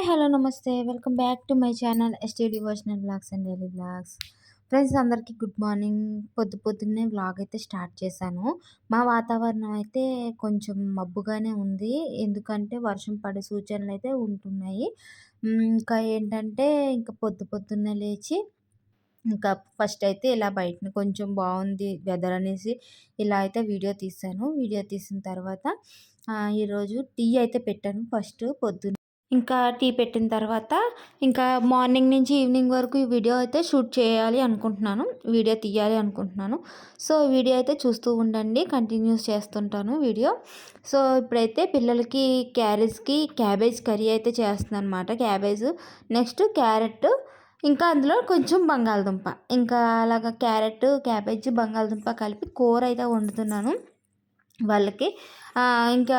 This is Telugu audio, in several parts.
హాయ్ హలో నమస్తే. Welcome back to my channel ST devotional blogs and daily blogs. Friends అందరికీ గుడ్ మార్నింగ్. పొద్దు పొద్దున్నే బ్లాగ్ అయితే స్టార్ట్ చేశాను. మా వాతావరణం అయితే కొంచెం మబ్బుగానే ఉంది. ఎందుకంటే వర్షం పడే సూచనలు అయితే ఉంటున్నాయి. ఇంకా ఏంటంటే ఇంకా పొద్దు పొద్దున్నే లేచి ఇంకా ఫస్ట్ అయితే ఇలా బయట కొంచెం బాగుంది వెదర్ అనేసి ఇలా అయితే వీడియో తీసాను వీడియో తీసిన తర్వాత ఈరోజు టీ అయితే పెట్టాను ఫస్ట్ పొద్దున్న. ఇంకా టీ పెట్టిన తర్వాత ఇంకా మార్నింగ్ నుంచి ఈవినింగ్ వరకు ఈ వీడియో అయితే షూట్ చేయాలి అనుకుంటున్నాను. వీడియో తీయాలి అనుకుంటున్నాను. సో వీడియో అయితే చూస్తూ ఉండండి. కంటిన్యూస్ చేస్తుంటాను వీడియో. సో ఇప్పుడైతే పిల్లలకి క్యారేజ్కి క్యాబేజ్ కర్రీ అయితే చేస్తున్నాను అనమాట క్యాబేజ్ నెక్స్ట్ క్యారెట్ ఇంకా అందులో కొంచెం బంగాళదుంప. ఇంకా అలాగ క్యారెట్ క్యాబేజ్ బంగాళదుంప కలిపి కూర అయితే వండుతున్నాను. వాళ్ళకి. ఇంకా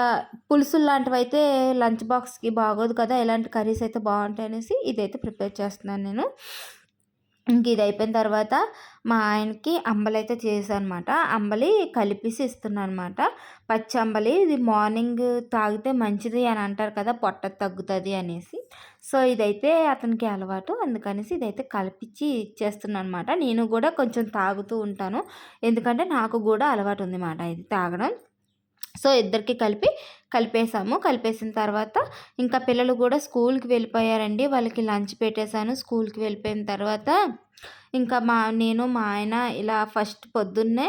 పులుసులు లాంటివి అయితే లంచ్ బాక్స్కి బాగోదు కదా ఇలాంటి కర్రీస్ అయితే బాగుంటాయి అనేసి ఇదైతే ప్రిపేర్ చేస్తున్నాను నేను. ఇంక ఇది అయిపోయిన తర్వాత మా ఆయనకి అంబలి అయితే చేశాను అనమాట అంబలి కలిపేసి ఇస్తున్నాను అనమాట పచ్చి అంబలి ఇది మార్నింగ్ తాగితే మంచిది అని అంటారు కదా పొట్ట తగ్గుతుంది అనేసి. సో ఇదైతే అతనికి అలవాటు. అందుకనేసి ఇదైతే కలిపించి ఇచ్చేస్తున్నాను అనమాట నేను కూడా కొంచెం తాగుతూ ఉంటాను. ఎందుకంటే నాకు కూడా అలవాటు ఉంది అన్నమాట ఇది తాగడం. సో ఇద్దరికి కలిపి కలిపేసాము. కలిపేసిన తర్వాత ఇంకా పిల్లలు కూడా స్కూల్కి వెళ్ళిపోయారండి. వాళ్ళకి లంచ్ పెట్టేశాను. స్కూల్కి వెళ్ళిపోయిన తర్వాత ఇంకా మా నేను మా ఆయన ఇలా ఫస్ట్ పొద్దున్నే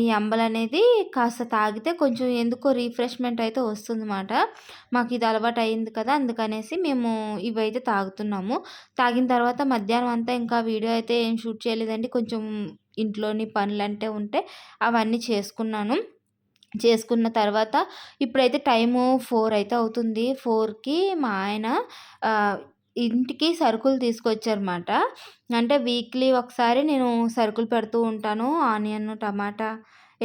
ఈ అంబలు అనేది కాస్త తాగితే కొంచెం ఎందుకో రీఫ్రెష్మెంట్ అయితే వస్తుందన్నమాట. మాకు ఇది అలవాటు అయింది కదా అందుకనేసి మేము ఇవైతే తాగుతున్నాము. తాగిన తర్వాత మధ్యాహ్నం అంతా ఇంకా వీడియో అయితే ఏం షూట్ చేయలేదండి. కొంచెం ఇంట్లోని పనులు అంటే ఉంటే అవన్నీ చేసుకున్నాను. చేసుకున్న తర్వాత ఇప్పుడైతే టైము ఫోర్ అయితే అవుతుంది. ఫోర్కి మా ఆయన ఇంటికి సరుకులు తీసుకొచ్చారన్నమాట. అంటే వీక్లీ ఒకసారి నేను సరుకులు పెడుతూ ఉంటాను. ఆనియన్ టమాటా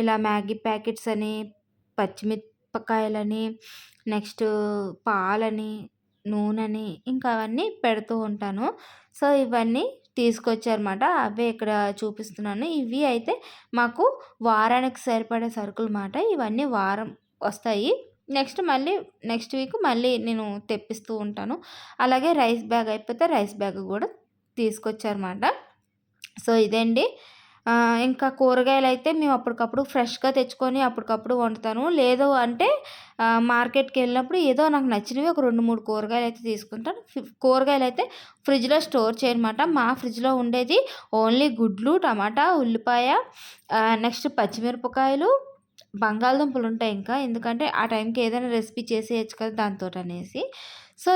ఇలా మ్యాగీ ప్యాకెట్స్ అని పచ్చిమిరపకాయలని నెక్స్ట్ పాలని నూనెని ఇంకా అవన్నీ పెడుతూ ఉంటాను. సో ఇవన్నీ తీసుకొచ్చారన్నమాట. అవే ఇక్కడ చూపిస్తున్నాను. ఇవి అయితే మాకు వారానికి సరిపడే సరుకులు మాట ఇవన్నీ వారం వస్తాయి. నెక్స్ట్ మళ్ళీ నెక్స్ట్ వీక్ మళ్ళీ నేను తెప్పిస్తూ ఉంటాను. అలాగే రైస్ బ్యాగ్ అయిపోతే రైస్ బ్యాగ్ కూడా తీసుకొచ్చారన్నమాట. సో ఇదండి. ఇంకా కూరగాయలు అయితే మేము అప్పటికప్పుడు ఫ్రెష్గా తెచ్చుకొని అప్పటికప్పుడు వండుతాను. లేదు అంటే మార్కెట్కి వెళ్ళినప్పుడు ఏదో నాకు నచ్చినవి ఒక రెండు మూడు కూరగాయలు అయితే తీసుకుంటాను. కూరగాయలు అయితే ఫ్రిడ్జ్లో స్టోర్ చేయనమాట. మా ఫ్రిడ్జ్లో ఉండేది ఓన్లీ గుడ్లు టమాటా ఉల్లిపాయ నెక్స్ట్ పచ్చిమిరపకాయలు బంగాళదుంపలు ఉంటాయి ఇంకా. ఎందుకంటే ఆ టైంకి ఏదైనా రెసిపీ చేసేయచ్చు కదా దాంతో అనేసి సో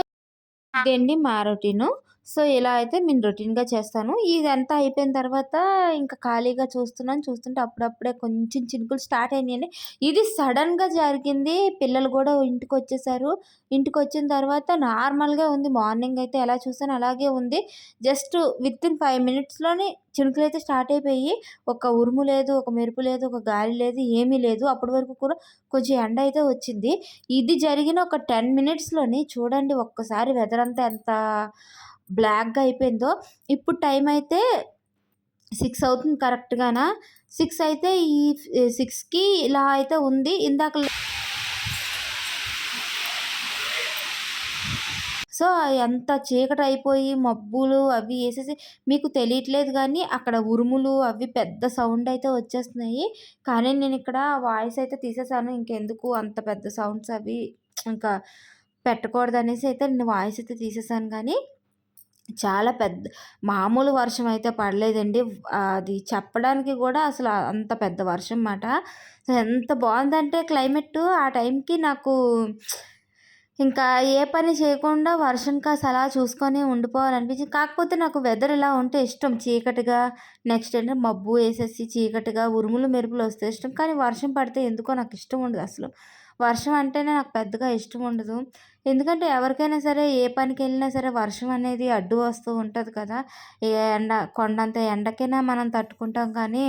ఇదండి మా రొటీను. సో ఇలా అయితే నేను రొటీన్గా చేస్తాను. ఇదంతా అయిపోయిన తర్వాత ఇంకా ఖాళీగా చూస్తున్నాను. చూస్తుంటే అప్పుడప్పుడే కొంచెం చినుకులు స్టార్ట్ అయినాయండి. ఇది సడన్గా జరిగింది. పిల్లలు కూడా ఇంటికి వచ్చేసారు ఇంటికి వచ్చిన తర్వాత నార్మల్గా ఉంది. మార్నింగ్ అయితే ఎలా చూసాను అలాగే ఉంది. జస్ట్ విత్ ఇన్ ఫైవ్ మినిట్స్లోనే చినుకులు అయితే స్టార్ట్ అయిపోయి ఒక ఉరుము లేదు ఒక మెరుపు లేదు ఒక గాలి లేదు ఏమీ లేదు. అప్పటి వరకు కూడా కొంచెం ఎండ అయితే వచ్చింది. ఇది జరిగిన ఒక టెన్ మినిట్స్లోని చూడండి ఒక్కసారి వెదర్ అంతా ఎంత బ్లాక్గా అయిపోయిందో ఇప్పుడు టైం అయితే సిక్స్ అవుతుంది కరెక్ట్గానా సిక్స్ అయితే ఈ సిక్స్కి ఇలా అయితే ఉంది. ఇందాక సో ఎంత చీకటి అయిపోయి మబ్బులు అవి వేసేసి మీకు తెలియట్లేదు కానీ అక్కడ ఉరుములు అవి పెద్ద సౌండ్ అయితే వచ్చేస్తున్నాయి. కానీ నేను ఇక్కడ వాయిస్ అయితే తీసేసాను. ఇంకెందుకు అంత పెద్ద సౌండ్స్ అవి ఇంకా పెట్టకూడదు అనేసి అయితే నేను వాయిస్ అయితే తీసేసాను కానీ చాలా పెద్ద మామూలు వర్షం అయితే పడలేదండి అది చెప్పడానికి కూడా అసలు అంత పెద్ద వర్షం మాట ఎంత బాగుందంటే క్లైమేట్ ఆ టైంకి నాకు ఇంకా ఏ పని చేయకుండా వర్షం కాస్త అలా చూసుకొని ఉండిపోవాలనిపించింది. కాకపోతే నాకు వెదర్ ఇలా ఉంటే ఇష్టం. చీకటిగా నెక్స్ట్ అంటే మబ్బు వేసేసి చీకటిగా ఉరుములు మెరుపులు వస్తే ఇష్టం. కానీ వర్షం పడితే ఎందుకో నాకు ఇష్టం ఉండదు అసలు. వర్షం అంటేనే నాకు పెద్దగా ఇష్టం ఉండదు. ఎందుకంటే ఎవరికైనా సరే ఏ పనికి వెళ్ళినా సరే వర్షం అనేది అడ్డు వస్తూ ఉంటుంది కదా. ఏ ఎండ కొండంత ఎండకైనా మనం తట్టుకుంటాం కానీ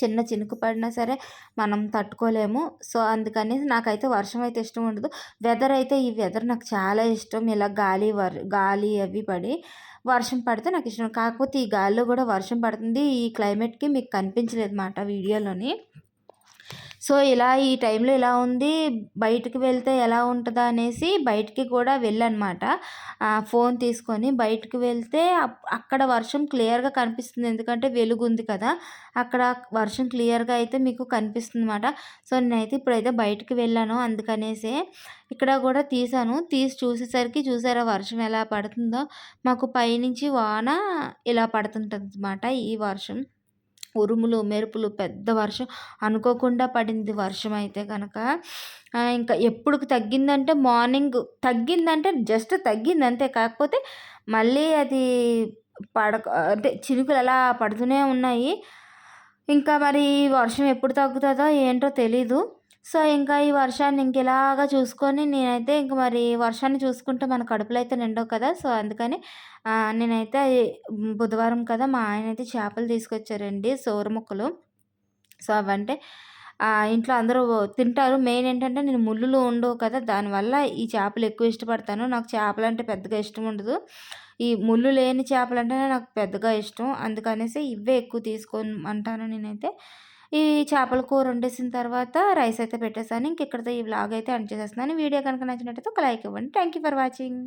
చిన్న చినుకు పడినా సరే మనం తట్టుకోలేము. సో అందుకని నాకైతే వర్షం అయితే ఇష్టం ఉండదు. వెదర్ అయితే ఈ వెదర్ నాకు చాలా ఇష్టం. ఇలా గాలి వర్ గాలి అవి పడి వర్షం పడితే నాకు ఇష్టం. కాకపోతే ఈ గాలిలో కూడా వర్షం పడుతుంది. ఈ క్లైమేట్కి మీకు కనిపించలేదు అన్నమాట వీడియోలోని. సో, ఇలా ఈ టైంలో ఇలా ఉంది. బయటికి వెళ్తే ఎలా ఉంటుందా అనేసి బయటికి కూడా వెళ్ళనమాట. ఫోన్ తీసుకొని బయటికి వెళ్తే అక్కడ వర్షం క్లియర్‌గా కనిపిస్తుంది. ఎందుకంటే వెలుగుంది కదా! అక్కడ వర్షం క్లియర్‌గా అయితే మీకు కనిపిస్తుంది అనమాట సో, నేనైతే ఇప్పుడైతే బయటికి వెళ్ళాను. అందుకనేసే ఇక్కడ కూడా తీసాను తీసి చూసేసరికి చూసారా వర్షం ఎలా పడుతుందో. మాకు పైనుంచి వాన ఇలా పడుతుంటుంది అనమాట ఈ వర్షం. ఉరుములు, మెరుపులు పెద్ద వర్షం అనుకోకుండా పడింది వర్షం అయితే కనుక ఇంకా ఎప్పుడుకి తగ్గిందంటే మార్నింగ్ తగ్గిందంటే జస్ట్ తగ్గింది అంతే. కాకపోతే మళ్ళీ అది పడక అంటే చినుకులు అలా పడుతూనే ఉన్నాయి. ఇంకా మరి వర్షం ఎప్పుడు తగ్గుతుందో ఏంటో తెలీదు. సో, ఇంకా ఈ వర్షాన్ని ఇంక ఇలాగా చూసుకొని నేనైతే ఇంక మరి వర్షాన్ని చూసుకుంటే మన కడుపులో అయితే నిండవు కదా! సో, అందుకని నేనైతే బుధవారం కదా! మా ఆయన అయితే చేపలు తీసుకొచ్చారండి సోర ముక్కలు. సో, అవంటే ఇంట్లో అందరూ తింటారు. మెయిన్ ఏంటంటే నేను ముల్లులు ఉండవు కదా! దానివల్ల ఈ చేపలు ఎక్కువ ఇష్టపడతాను. నాకు చేపలు అంటే పెద్దగా ఇష్టం ఉండదు. ఈ ముళ్ళు లేని చేపలు అంటేనే నాకు పెద్దగా ఇష్టం. అందుకనేసి ఇవే ఎక్కువ తీసుకొని అంటాను నేనైతే. ఈ చేపల కూర వండేసిన తర్వాత రైస్ అయితే పెట్టేసాను. ఇంక ఇక్కడితో ఈ బ్లాగ్ అయితే ఎండ్ చేసేస్తున్నాను. వీడియో కనుక నచ్చినట్టయితే ఒక లైక్ ఇవ్వండి. Thank you for watching.